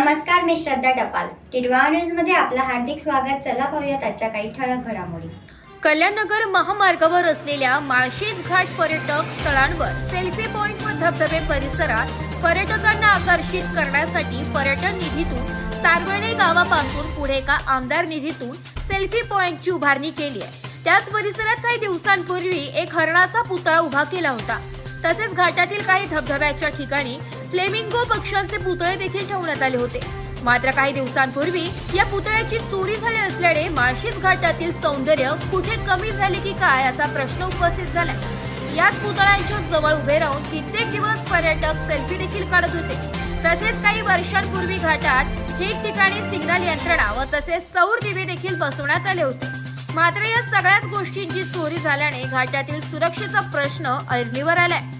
नमस्कार मी श्रद्धा टपाल. टिडवा न्यूजमध्ये आपलं हार्दिक स्वागत. चला पाहूयात आजच्या काही ठळक घडामोडी. कल्याणनगर महामार्गावर असलेल्या माळशेज घाट पर्यटक स्थळांवर सेल्फी पॉइंट व धबधबे परिसरात पर्यटकांना आकर्षित करण्यासाठी पर्यटन निधीतून सारवणे गावापासून पुढे एका आमदार निधीतून सेल्फी पॉइंटची उभारणी केली आहे. त्याच परिसरात काही दिवसांपूर्वी एक हरणाचा पुतळा उभा केला होता. तसेच घाटातील काही धबधब्याच्या ठिकाणी फ्लेमिंगो पक्ष्यांचे पुतळे देखील ठेवण्यात आले होते. मात्र काही दिवसांपूर्वी या पुतळ्याची चोरी झाली असल्याने माळशीज घाटातील सौंदर्य कुठे कमी झाले की काय असा प्रश्न उपस्थित झाला. याच पुतळ्यांच्या जवळ उभे राहून कित्येक दिवस पर्यटक सेल्फी देखील काढत होते. तसेच काही वर्षांपूर्वी घाटात ठिकठिकाणी सिग्नल यंत्रणा व तसेच सौर दिवे देखील बसवण्यात आले होते. मात्र या सगळ्याच गोष्टींची चोरी झाल्याने घाटातील सुरक्षेचा प्रश्न ऐरणीवर आलाय.